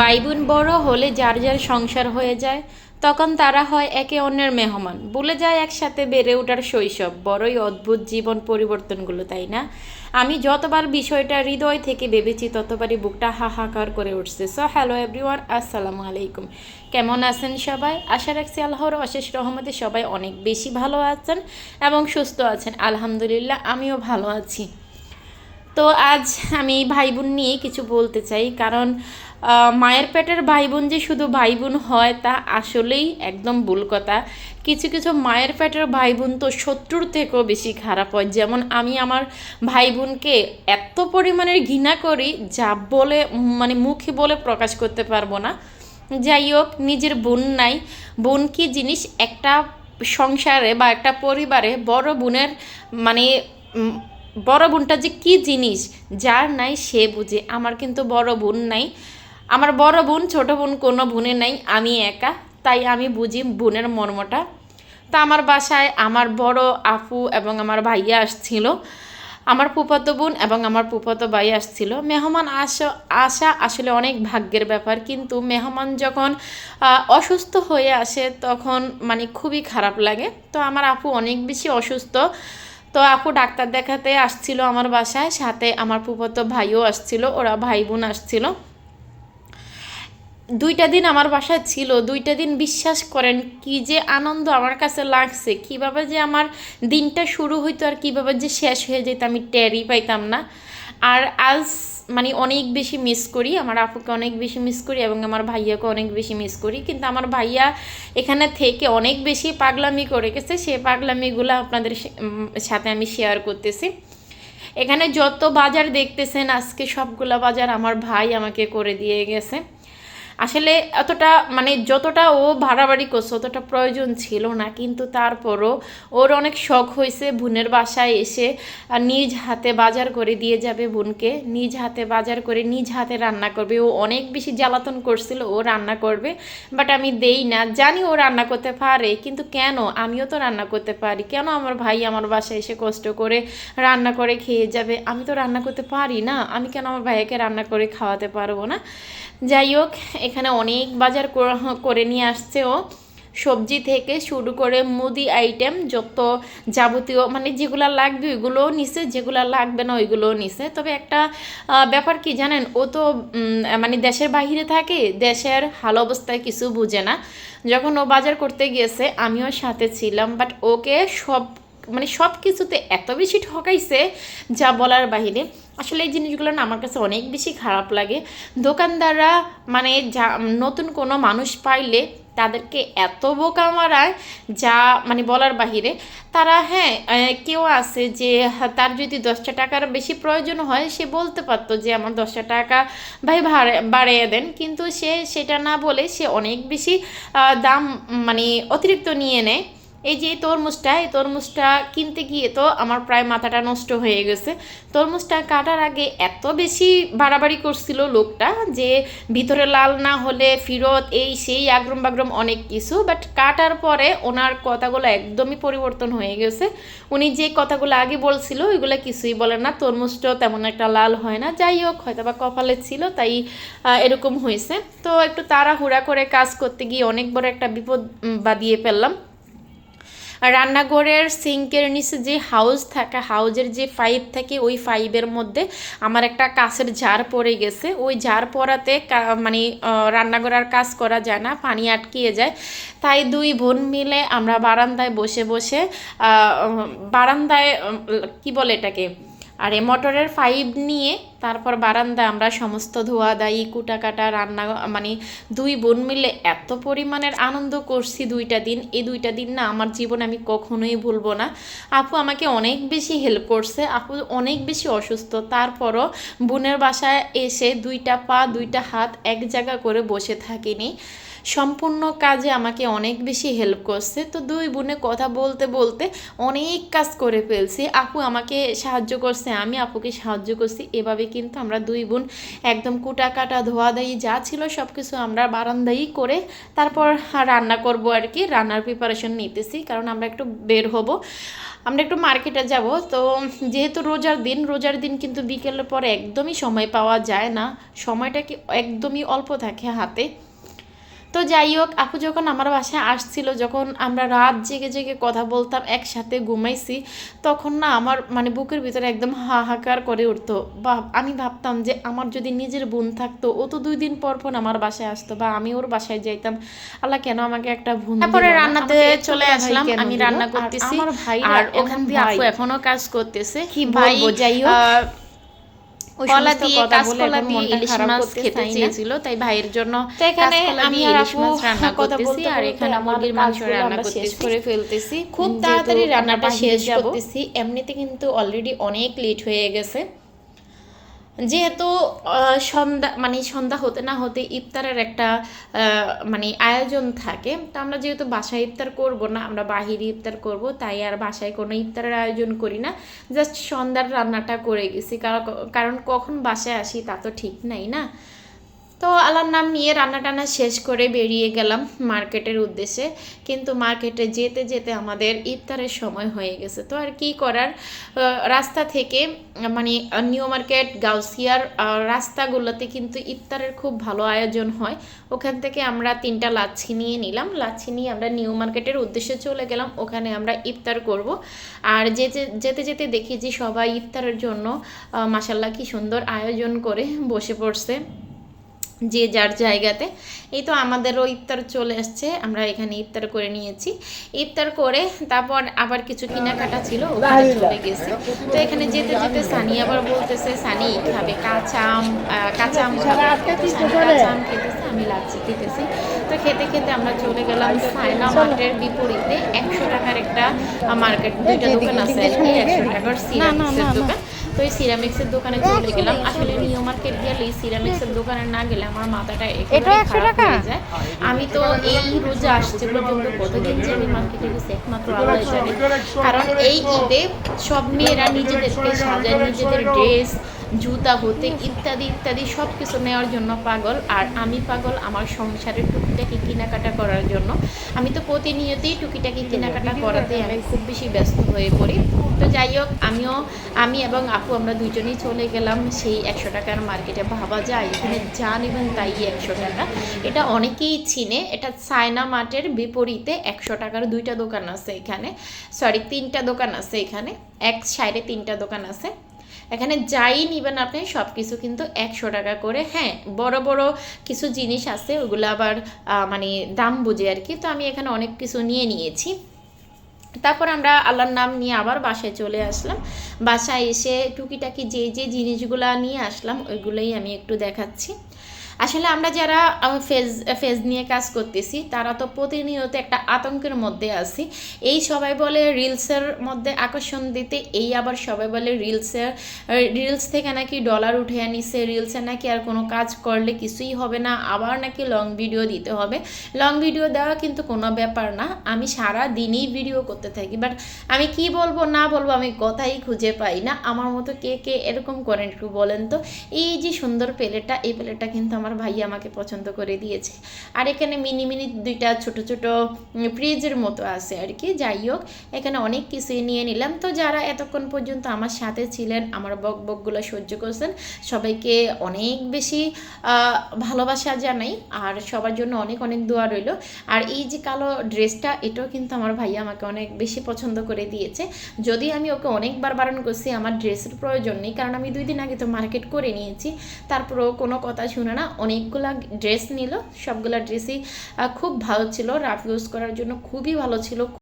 ভাই বোন বড় হলে যার যার সংসার হয়ে যায়, তখন তারা হয় একে অন্যের মেহমান। বলে যায় একসাথে বেড়ে ওঠার শৈশব। বড়ই অদ্ভুত জীবন পরিবর্তনগুলো, তাই না? আমি যতবার বিষয়টা হৃদয় থেকে ভেবেছি, ততবারই বুকটা হাহাকার করে উঠছে। সো হ্যালো এভরিওয়ান আসসালামু আলাইকুম। কেমন আছেন সবাই? আশা রাখছি আল্লাহর অশেষ রহমতে সবাই অনেক বেশি ভালো আছেন এবং সুস্থ আছেন। আলহামদুলিল্লাহ, আমিও ভালো আছি। তো আজ আমি ভাই বোন নিয়ে কিছু বলতে চাই, কারণ মায়ের পেটের ভাই বোন যে শুধু ভাই বোন হয় তা আসলেই একদম ভুল কথা। কিছু কিছু মায়ের পেটের ভাই বোন তো শত্রুর থেকেও বেশি খারাপ হয়। যেমন আমি আমার ভাই বোনকে এত পরিমাণের ঘৃণা করি যা বলে মানে মুখে বলে প্রকাশ করতে পারব না। যাই হোক, নিজের বোন নাই। বোন কি জিনিস? একটা সংসারে বা একটা পরিবারে বড় বোনের মানে বড় বোনটা যে কি জিনিস? যার নাই সে বুঝে। আমার কিন্তু বড় বোন নাই। আমার বড় বোন, ছোট বোন কোনো বোনে নাই, আমি একা, তাই আমি বুঝি বোনের মর্মটা। তা আমার বাসায় আমার বড় আপু এবং আমার ভাইয়া আসছিল, আমার ফুফাতো বোন এবং আমার ফুফাতো ভাই আসছিল। মেহমান আসা আসা আসলে অনেক ভাগ্যের ব্যাপার, কিন্তু মেহমান যখন অসুস্থ হয়ে আসে তখন মানে খুবই খারাপ লাগে। তো আমার আপু অনেক বেশি অসুস্থ। তো আপু ডাক্তার দেখাতে আসছিল আমার বাসায়, সাথে আমার ফুফাতো ভাইও আসছিল, ওরা ভাই বোন আসছিল। দুইটা দিন আমার বাসায় ছিল, দুইটা দিন বিশ্বাস করেন কি যে আনন্দ আমার কাছে লাগছে, কীভাবে যে আমার দিনটা শুরু হইতো আর কীভাবে যে শেষ হয়ে যেত আমি টেরই পাইতাম না। আর আজ মানে অনেক বেশি মিস করি, আমার আপুকে অনেক বেশি মিস করি এবং আমার ভাইয়াকে অনেক বেশি মিস করি, কিন্তু আমার ভাইয়া এখানে থেকে অনেক বেশি পাগলামি করে গেছে, সে পাগলামিগুলো আপনাদের সাথে আমি শেয়ার করতেছি। এখানে যত বাজার দেখতেছেন, আজকে সবগুলা বাজার আমার ভাই আমাকে করে দিয়ে গেছে। আসলে এতটা মানে যতটা ও ভাড়াবাড়ি করছে, অতটা প্রয়োজন ছিল না। কিন্তু তারপরও ওর অনেক শখ হয়েছে বোনের বাসায় এসে নিজ হাতে বাজার করে দিয়ে যাবে বোনকে। নিজ হাতে বাজার করে নিজ হাতে রান্না করবে। ও অনেক বেশি জ্বালাতন করছিল, ও রান্না করবে। বাট আমি দেই না। জানি ও রান্না করতে পারে, কিন্তু কেন? আমিও তো রান্না করতে পারি। কেন আমার ভাই আমার বাসায় এসে কষ্ট করে রান্না করে খেয়ে যাবে? আমি তো রান্না করতে পারি না। আমি কেন আমার ভাইয়াকে রান্না করে খাওয়াতে পারব না? যাই হোক, এখানে অনেক বাজার করে নিয়ে আসছে ও। সবজি থেকে শুরু করে মুদি আইটেম যত যাবতীয় মানে যেগুলো লাগবে ওইগুলোও নিছে, যেগুলো লাগবে না ওইগুলোও নিছে। তবে একটা ব্যাপার কি জানেন, ও তো মানে দেশের বাইরে থাকে, দেশের হাল অবস্থায় কিছু বুঝে না। যখন ও বাজার করতে গিয়েছে, আমিও সাথে ছিলাম বাট ওকে সব মানে সব কিছুতে এত বেশি ঠকাইছে যা বলার বাহিরে। আসলে এই জিনিসগুলো না আমার কাছে অনেক বেশি খারাপ লাগে। দোকানদাররা মানে যা নতুন কোনো মানুষ পাইলে তাদেরকে এত বোকা মারায় যা মানে বলার বাহিরে। তারা হ্যাঁ কেউ আছে যে তার যদি দশটা টাকার বেশি প্রয়োজন হয়, সে বলতে পারতো যে আমার দশটা টাকা ভাই বাড়িয়ে দেন। কিন্তু সে সেটা না বলে সে অনেক বেশি দাম মানে অতিরিক্ত নিয়ে নেয়। এই যে তরমুজটা, এই তরমুজটা কিনতে গিয়ে তো আমার প্রায় মাথাটা নষ্ট হয়ে গেছে। তরমুজটা কাটার আগে এত বেশি বাড়াবাড়ি করছিল লোকটা যে ভিতরে লাল না হলে ফিরত এই সেই আগ্রম বাগ্রম অনেক কিছু বাট কাটার পরে ওনার কথাগুলো একদমই পরিবর্তন হয়ে গেছে। উনি যে কথাগুলো আগে বলছিল, ওইগুলো কিছুই বলেন না। তরমুজটাও তেমন একটা লাল হয় না। যাই হোক হয়তো বা কপালে ছিল, তাই এরকম হয়েছে। তো একটু তাড়াহুড়া করে কাজ করতে গিয়ে অনেক বড় একটা বিপদ বাদিয়ে ফেললাম। রান্নাঘরের সিঙ্কের নিচে যে হাউজ থাকে হাউজের যে পাইপ থাকে, ওই পাইপের মধ্যে আমার একটা কাছের ঝার পড়ে গেছে। ওই ঝাড় পড়াতে মানে রান্নাঘর আর কাজ করা যায় না, পানি আটকিয়ে যায়। তাই দুই বোন মিলে আমরা বারান্দায় বসে বসে বারান্দায় কি বলে এটাকে? আর এ মোটরের পাইপ নিয়ে তারপর বারান্দায় আমরা সমস্ত ধোয়া দায়ী, কুটা কাটা, রান্না মানে দুই বোন মিলে এত পরিমাণের আনন্দ করছি দুইটা দিন। এই দুইটা দিন না আমার জীবনে আমি কখনোই ভুলবো না। আপু আমাকে অনেক বেশি হেল্প করছে, আপু অনেক বেশি অসুস্থ। তারপরও বোনের বাসায় এসে দুইটা পা, দুইটা হাত এক জায়গা করে বসে থাকিনি। সম্পূর্ণ কাজে আমাকে অনেক বেশি হেল্প করছে। তো দুই বোনে কথা বলতে বলতে অনেক কাজ করে ফেলছি। আপু আমাকে সাহায্য করছে, আমি আপুকে সাহায্য করছি। এভাবে কিন্তু আমরা দুই বোন একদম কুটা কাটা ধোয়া দায়ী যা ছিল সব কিছু আমরা বারান্দাই করে তারপর রান্না করব আর কি। রান্নার প্রিপারেশন নিতেছি, কারণ আমরা একটু বের হব। আমরা একটু মার্কেটে যাব। তো যেহেতু রোজার দিন রোজার দিন কিন্তু বিকেলের পরে একদমই সময় পাওয়া যায় না। সময়টা কি একদমই অল্প থাকে হাতে। তো যাই হোক আপু যখন আমার বাসায় আসছিল যখন আমরা রাত জেগে জেগে কথা বলতাম একসাথে ঘুমাইছি তখন না আমার মানে বুকের ভিতরে একদম হাহাকার করে উঠতো। বা আমি ভাবতাম যে আমার যদি নিজের বোন থাকতো ও তো দুই দিন পর পর আমার বাসায় আসতো বা আমি ওর বাসায় যাইতাম। আল্লাহ কেন আমাকে একটা বোন তারপরে রান্নাতে চলে আসলাম, আমি রান্না করতেছি। আমার ভাই আর ওখান দিয়ে আপু। এখনও কাজ করতেছে। কি ভাই, যাই হোক, কলা দিয়ে কাঁচকলা দিয়ে ইলিশ মাছ খেতে চেয়েছিল, তাই ভাইয়ের জন্য এখানে আমি ইলিশ মাছ রান্না করতেছি আর এখানে মুরগির মাংস রান্না করতেছি। করে ফেলতেছি। খুব তাড়াতাড়ি রান্নাটা শেষ করতেছি এমনিতে কিন্তু অলরেডি অনেক লেট হয়ে গেছে। যেহেতু সন্ধ্যা মানে সন্ধ্যা হতে না হতে ইফতারের একটা মানে আয়োজন থাকে, তো আমরা যেহেতু বাসায় ইফতার করব না, আমরা বাহিরে ইফতার করব, তাই আর বাসায় কোনো ইফতারের আয়োজন করি না। জাস্ট সন্ধ্যার রান্নাটা করে গেছি কারণ কখন বাসায় আসি তা তো ঠিক নাই না। তো আল্লাহর নাম নিয়ে রান্না টান্না শেষ করে বেরিয়ে গেলাম মার্কেটের উদ্দেশ্যে। কিন্তু মার্কেটে যেতে যেতে আমাদের ইফতারের সময় হয়ে গেছে। তো আর কি করার? রাস্তা থেকে মানে নিউ মার্কেট, গাউসিয়ার রাস্তাগুলোতে কিন্তু ইফতারের খুব ভালো আয়োজন হয়। ওখান থেকে আমরা তিনটা লাচ্ছি নিয়ে নিলাম। লাচ্ছি নিয়ে আমরা নিউ মার্কেটের উদ্দেশ্যে চলে গেলাম। ওখানে আমরা ইফতার করব। আর যেতে যেতে যেতে দেখি যে সবাই ইফতারের জন্য মাসাল্লাহ কি সুন্দর আয়োজন করে বসে পড়ছে। যে যার জায়গাতে। এই তো আমাদেরও ইফতার চলে আসছে আমরা এখানে ইফতার করে নিয়েছি। ইফতার করে তারপর আবার কিছু কেনাকাটা ছিল ওখানে চলে গেছি। তো এখানে যেতে যেতে সানি আবার বলতেছে সানি খাবে কাঁচা আম কাঁচা আম কাঁচা আম খেতেছে আমি লাচ্ছি খেতেছি। তো খেতে খেতে আমরা চলে গেলাম সায়না মার্টের বিপরীতে। একশো টাকার একটা মার্কেট দুইটা দোকান আছে একশো টাকার সিরামিক্সের দোকান। তো এই সিরামিক্সের দোকানে চলে গেলাম। আসলে নিউ মার্কেট গেলে সিরামিক্সের দোকানে না গেলে আমার মাথাটা একেবারে একশো খারাপ? হয়ে যায়। আমি তো এই রোজা আসছে পর্যন্ত কতদিন যে আমি মার্কেটে গেছি একমাত্র আল্লাহ জানে। কারণ এই ঈদে সব মেয়েরা নিজেদেরকে সাজায় নিজেদের ড্রেস জুতা, হতে ইত্যাদি ইত্যাদি সব কিছু নেওয়ার জন্য পাগল। আর আমি পাগল আমার সংসারের টুকিটাকি কেনাকাটা করার জন্য। আমি তো প্রতিনিয়তই টুকিটাকি কেনাকাটা করাতে আমি খুব বেশি ব্যস্ত হয়ে পড়ি। তো যাই হোক, আমিও, আমি এবং আপু আমরা দুজনেই চলে গেলাম সেই একশো টাকার মার্কেটে। ভাবা যায়, এখানে যা নেবেন তাই একশো টাকা। এটা অনেকেই চিনে, এটা সায়না মার্টের বিপরীতে একশো টাকার দুইটা দোকান আছে এখানে। সরি, তিনটা দোকান আছে এখানে। এক সাইডে তিনটা দোকান আছে। এখানে যাই নিবেন আপনি সব কিছু কিন্তু একশো টাকা করে। হ্যাঁ বড় বড় কিছু জিনিস আছে, ওগুলো আবার মানে দাম বুঝে আর কি। তো আমি এখানে অনেক কিছু নিয়ে নিয়েছি। তারপর আমরা আল্লাহর নাম নিয়ে আবার বাসায় চলে আসলাম। বাসায় এসে টুকিটাকি যে যে জিনিসগুলো নিয়ে আসলাম, ওইগুলোই আমি একটু দেখাচ্ছি। আসলে আমরা যারা ফেজ ফেজ নিয়ে কাজ করতেছি, তারা তো প্রতিনিয়ত একটা আতঙ্কের মধ্যে আছি। এই সবাই বলে রিলসের মধ্যে আকর্ষণ দিতে, এই আবার সবাই বলে রিলসের রিলস থেকে নাকি ডলার উঠে আনিছে, রিলসে নাকি আর কোনো কাজ করলে কিছুই হবে না, আবার নাকি লং ভিডিও দিতে হবে। লং ভিডিও দেওয়া কিন্তু কোনো ব্যাপার না, আমি সারা দিনই ভিডিও করতে থাকি বাট আমি কি বলব, না বলব আমি কথাই খুঁজে পাই না। আমার মতো কে কে এরকম করেন একটু বলেন তো। এই যে সুন্দর প্লেটটা এই প্লেটটা কিন্তু আমার ভাই আমাকে পছন্দ করে দিয়েছে। আর এখানে মিনি মিনি দুইটা ছোট ছোট ফ্রিজের মতো আছে আর কি, যাই হোক, এখানে অনেক কিছুই নিয়ে নিলাম। তো যারা এতক্ষণ পর্যন্ত আমার সাথে ছিলেন, আমার বক বকগুলো সহ্য করছেন, সবাইকে অনেক বেশি ভালোবাসা জানাই, আর সবার জন্য অনেক অনেক দোয়া রইল। আর এই যে কালো ড্রেসটা, এটাও কিন্তু আমার ভাইয়া আমাকে অনেক বেশি পছন্দ করে দিয়েছে। যদি আমি ওকে অনেকবার বারণ করছি, আমার ড্রেসের প্রয়োজন নেই, কারণ আমি দুই দিন আগে তো মার্কেট করে নিয়েছি, তারপরেও কোনো কথা শুনে না অনেকগুলা ড্রেস নিল, সবগুলা ড্রেসই খুব ভালো ছিল। রাফ ইউজ করার জন্য খুবই ভালো ছিল।